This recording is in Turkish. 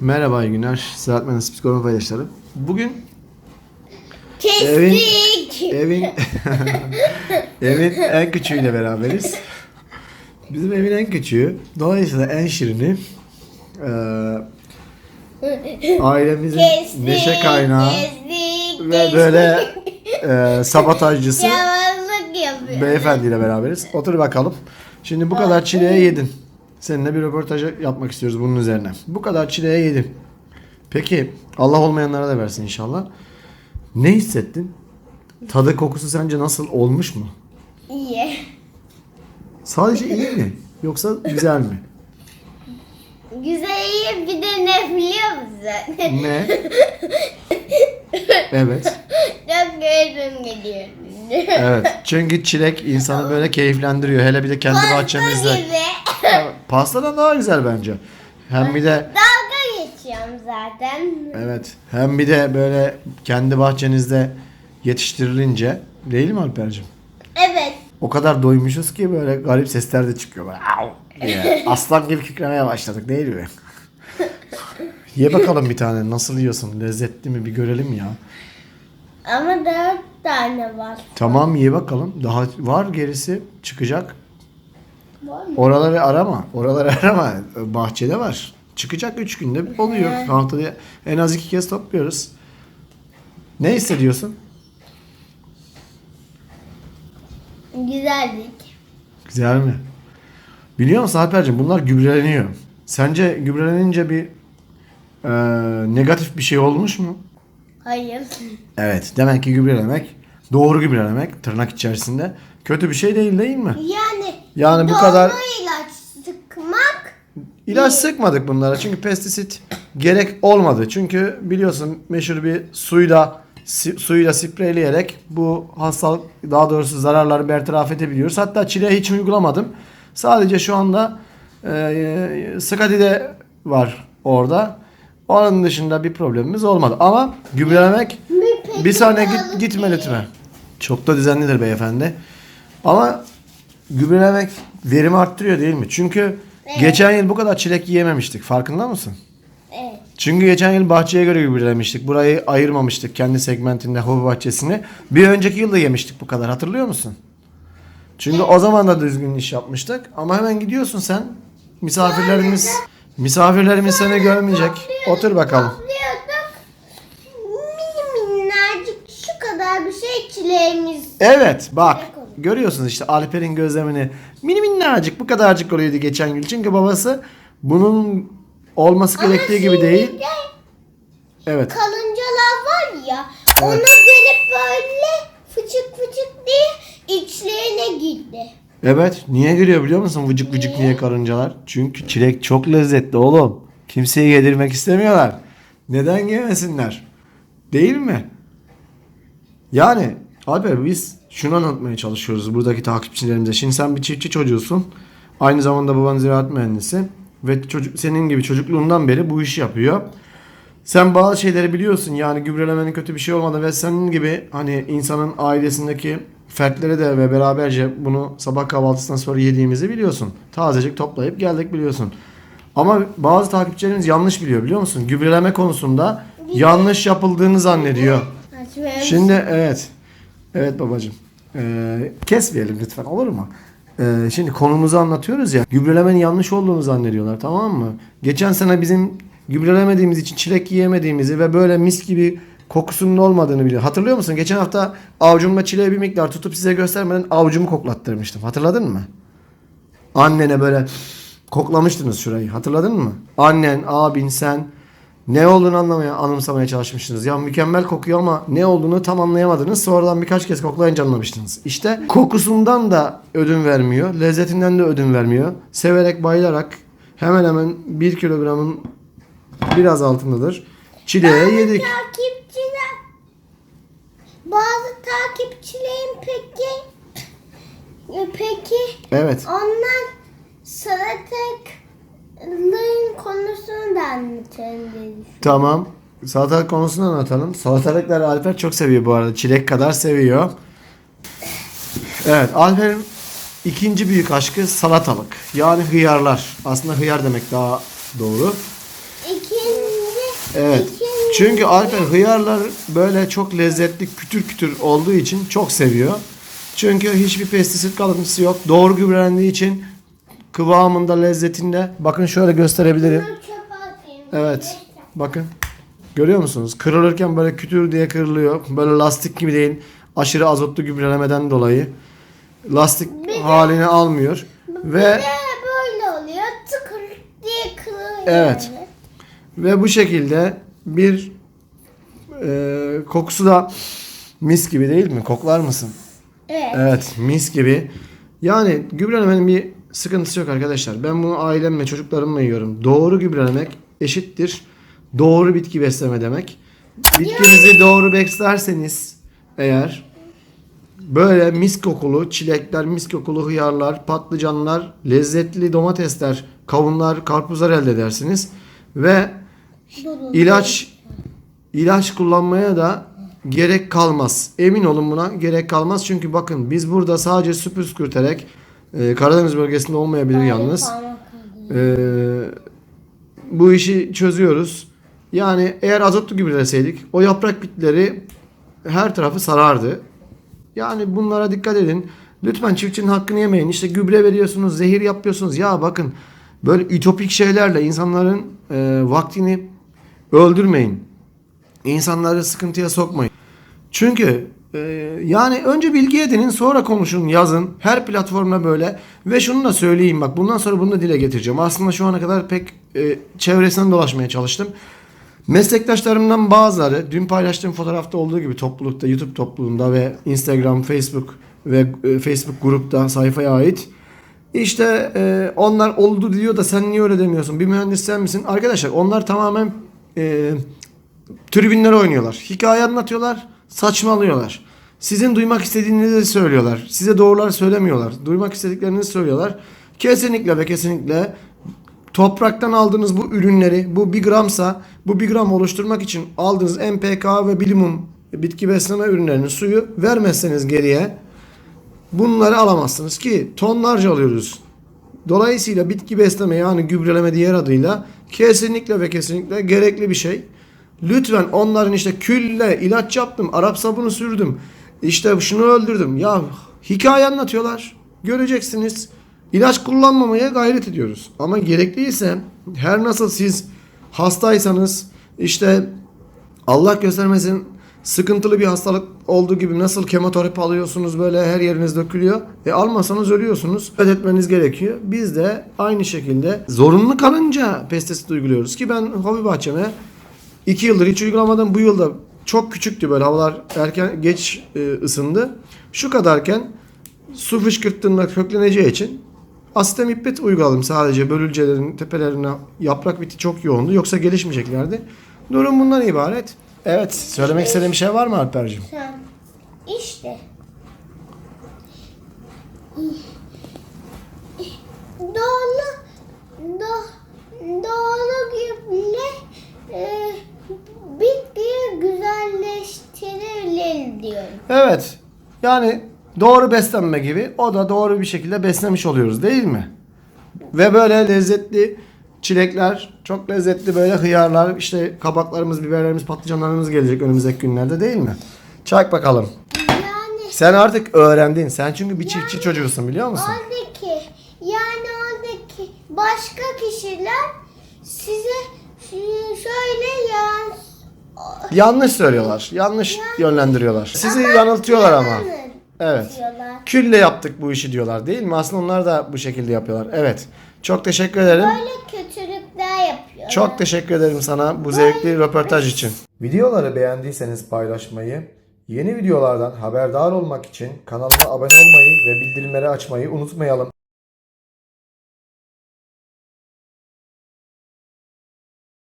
Merhaba iyi günler. Sırat Mühendisi Psikolog paydaşları. Bugün Evin- Kestik. evin evin en küçüğüyle beraberiz. Bizim evin en küçüğü. Dolayısıyla en şirini. Eee ailemizin Kestik. neşe kaynağı Kestik. ve böyle eee sabotajcısı Yalnızlık yapıyor. beyefendiyle beraberiz. Otur bakalım. Şimdi bu kadar çileğe yedin. Seninle bir röportaj yapmak istiyoruz bunun üzerine. Bu kadar çileğe yedin. Peki Allah olmayanlara da versin inşallah. Ne hissettin? Tadı kokusu sence nasıl olmuş mu? İyi. Sadece iyi mi? Yoksa güzel mi? Güzel iyi bir de ne biliyor musun? Ne? Evet. Çok gözüm geliyor. Evet. Çünkü çilek insanı böyle keyiflendiriyor. Hele bir de kendi bahçemizde. gibi. Pastadan daha güzel bence. Hem bir de Dalga geçiyorum zaten. Evet. Hem bir de böyle kendi bahçenizde yetiştirilince değil mi Alper'cim? Evet. O kadar doymuşuz ki böyle garip sesler de çıkıyor. Böyle, "Au!" diye. Aslan gibi kükremeye başladık değil mi? Ye bakalım bir tane. Nasıl yiyorsun? Lezzetli mi? Bir görelim ya. Ama dört tane var. Tamam ye bakalım. Daha var gerisi çıkacak. Oraları arama. Oraları arama. Bahçede var. Çıkacak 3 günde oluyor. Haftada en az iki kez topluyoruz. Ne hissediyorsun? Güzeldik. Güzel mi? Biliyor musun Alper'cim bunlar gübreleniyor. Sence gübrelenince bir e, negatif bir şey olmuş mu? Hayır. Evet. Demek ki gübrelemek, doğru gübrelemek tırnak içerisinde kötü bir şey değil değil mi? Yani Yani bu doğru kadar- ilaç sıkmak İlaç sıkmadık bunlara çünkü pestisit gerek olmadı. Çünkü biliyorsun meşhur bir suyla si- suyla spreyleyerek bu hastalık daha doğrusu zararları bertaraf edebiliyoruz. Hatta çileğe hiç uygulamadım. Sadece şu anda e, Skadi'de var orada. Onun dışında bir problemimiz olmadı. Ama gübrelemek peki bir saniye git, gitme lütfen. Çok da düzenlidir beyefendi. Ama gübrelemek verimi arttırıyor değil mi? Çünkü Evet. geçen yıl bu kadar çilek yiyememiştik. Farkında mısın? evet. Çünkü geçen yıl bahçeye göre gübrelemiştik. Burayı ayırmamıştık kendi segmentinde hobi bahçesini. Bir önceki yıl da yemiştik bu kadar. Hatırlıyor musun? Çünkü o zaman da düzgün iş yapmıştık. Ama hemen gidiyorsun sen. Misafirlerimiz misafirlerimiz seni görmeyecek. Otur bakalım. Topluyorduk. Mini minnacık şu kadar bir şey çileğimiz. Evet bak görüyorsunuz işte Alper'in gözlemini mini minnacık bu kadarcık oluyordu geçen yıl. Çünkü babası bunun olması gerektiği gibi değil. Evet. Kalıncalar var ya. Ona gelip böyle fıçık fıçık diye içlerine girdi. Evet. Niye gülüyor biliyor musun vıcık vıcık niye karıncalar? Çünkü çilek çok lezzetli oğlum. Kimseye yedirmek istemiyorlar. Neden yemesinler? Değil mi? Yani Alper biz şunu anlatmaya çalışıyoruz buradaki takipçilerimize. Şimdi sen bir çiftçi çocuğusun. Aynı zamanda baban ziraat mühendisi. Ve çocuk, senin gibi çocukluğundan beri bu işi yapıyor. Sen bazı şeyleri biliyorsun yani gübrelemenin kötü bir şey olmadı ve senin gibi hani insanın ailesindeki fertlere de ve beraberce bunu sabah kahvaltısından sonra yediğimizi biliyorsun. Tazecik toplayıp geldik biliyorsun. Ama bazı takipçilerimiz yanlış biliyor biliyor musun? Gübreleme konusunda yanlış yapıldığını zannediyor. Şimdi evet. Evet babacığım. Ee, kesmeyelim lütfen olur mu? Ee, şimdi konumuzu anlatıyoruz ya. Gübrelemenin yanlış olduğunu zannediyorlar tamam mı? Geçen sene bizim gübrelemediğimiz için çilek yiyemediğimizi ve böyle mis gibi kokusunun olmadığını biliyor. Hatırlıyor musun? Geçen hafta avucumla çileği bir miktar tutup size göstermeden avucumu koklattırmıştım. Hatırladın mı? Annene böyle koklamıştınız şurayı. Hatırladın mı? Annen, abin, sen ne olduğunu anlamaya, anımsamaya çalışmıştınız. Ya mükemmel kokuyor ama ne olduğunu tam anlayamadınız. Sonradan birkaç kez koklayınca anlamıştınız. İşte kokusundan da ödün vermiyor. Lezzetinden de ödün vermiyor. Severek bayılarak hemen hemen 1 kilogramın biraz altındadır. Çileğe yedik. Takipçiler. Bazı takipçilerin peki peki Evet. onlar salatalıkların konusunu da anlatalım dedi. Tamam. Salatalık konusunu anlatalım. Salatalıkları Alper çok seviyor bu arada. Çilek kadar seviyor. Evet Alper'in ikinci büyük aşkı salatalık. Yani hıyarlar. Aslında hıyar demek daha doğru. İkinci Evet. İkinci- Çünkü Alper hıyarlar böyle çok lezzetli kütür kütür olduğu için çok seviyor. Çünkü hiçbir pestisit kalıntısı yok. Doğru gübrelendiği için kıvamında, lezzetinde. Bakın şöyle gösterebilirim. Evet. Bakın. Görüyor musunuz? Kırılırken böyle kütür diye kırılıyor. Böyle lastik gibi değil. Aşırı azotlu gübrelemeden dolayı. Lastik halini almıyor. Ve Bir de böyle oluyor. Tıkır diye kırılıyor. Evet. Ve bu şekilde bir e, kokusu da mis gibi değil mi? Koklar mısın? Evet. Evet mis gibi. Yani gübrelemenin bir sıkıntısı yok arkadaşlar. Ben bunu ailemle çocuklarımla yiyorum. Doğru gübrelemek eşittir. Doğru bitki besleme demek. Bitkinizi doğru beslerseniz eğer böyle mis kokulu çilekler, mis kokulu hıyarlar, patlıcanlar, lezzetli domatesler, kavunlar, karpuzlar elde edersiniz. Ve ilaç ilaç kullanmaya da gerek kalmaz. Emin olun buna gerek kalmaz. Çünkü bakın biz burada sadece su püskürterek e, Karadeniz bölgesinde olmayabilir yalnız. Parmak alıyor. e, bu işi çözüyoruz. Yani eğer azotlu gübreleseydik o yaprak bitleri her tarafı sarardı. Yani bunlara dikkat edin. Lütfen çiftçinin hakkını yemeyin. İşte gübre veriyorsunuz, zehir yapıyorsunuz. Ya bakın böyle ütopik şeylerle insanların e, vaktini öldürmeyin. İnsanları sıkıntıya sokmayın. Çünkü e, yani önce bilgi edinin sonra konuşun yazın. Her platformda böyle. Ve şunu da söyleyeyim bak bundan sonra bunu da dile getireceğim. Aslında şu ana kadar pek e, çevresinden dolaşmaya çalıştım. Meslektaşlarımdan bazıları dün paylaştığım fotoğrafta olduğu gibi toplulukta YouTube topluluğunda ve Instagram, Facebook ve e, Facebook grupta sayfaya ait işte e, onlar oldu diyor da sen niye öyle demiyorsun? Bir mühendis sen misin? Arkadaşlar onlar tamamen e, tribünlere oynuyorlar. Hikaye anlatıyorlar, saçmalıyorlar. Sizin duymak istediğinizi söylüyorlar. Size doğrular söylemiyorlar. Duymak istediklerinizi söylüyorlar. Kesinlikle ve kesinlikle topraktan aldığınız bu ürünleri, bu bir gramsa, bu bir gram oluşturmak için aldığınız MPK ve bilimum bitki besleme ürünlerinin suyu vermezseniz geriye bunları alamazsınız ki tonlarca alıyoruz. Dolayısıyla bitki besleme yani gübreleme diğer adıyla kesinlikle ve kesinlikle gerekli bir şey. Lütfen onların işte külle ilaç yaptım, Arap sabunu sürdüm, işte şunu öldürdüm. Ya hikaye anlatıyorlar. Göreceksiniz. İlaç kullanmamaya gayret ediyoruz. Ama gerekliyse her nasıl siz hastaysanız işte Allah göstermesin sıkıntılı bir hastalık olduğu gibi nasıl kemoterapi alıyorsunuz böyle her yeriniz dökülüyor. E almasanız ölüyorsunuz. Dikkat gerekiyor. Biz de aynı şekilde zorunlu kalınca pestisit uyguluyoruz ki ben hobi bahçeme 2 yıldır hiç uygulamadım. Bu yılda çok küçüktü böyle havalar erken geç e, ısındı. Şu kadarken su fışkırttığında kökleneceği için Astemipet uyguladım sadece bölülcelerin tepelerine yaprak biti çok yoğundu yoksa gelişmeyeceklerdi. Durum bundan ibaret. Evet söylemek istediğim bir şey var mı Alper'cim? İşte doğru do, doğru gübre e, bitkiyi güzelleştirir diyorum. Evet yani doğru beslenme gibi o da doğru bir şekilde beslemiş oluyoruz değil mi? Ve böyle lezzetli çilekler, çok lezzetli böyle hıyarlar, işte kabaklarımız, biberlerimiz, patlıcanlarımız gelecek önümüzdeki günlerde değil mi? Çak bakalım. Yani Sen artık öğrendin. Sen çünkü bir çiftçi çocuğusun biliyor musun? oradaki yani oradaki başka kişiler size şöyle ya Yanlış söylüyorlar. Yanlış yönlendiriyorlar. Sizi yanıltıyorlar ama. Evet. diyorlar. Külle yaptık bu işi diyorlar değil mi? Aslında onlar da bu şekilde yapıyorlar. Evet. Çok teşekkür ederim. Böyle kötülükler yapıyorlar. Çok teşekkür ederim sana bu zevkli röportaj için. Videoları beğendiyseniz paylaşmayı, yeni videolardan haberdar olmak için kanalıma abone olmayı ve bildirimleri açmayı unutmayalım.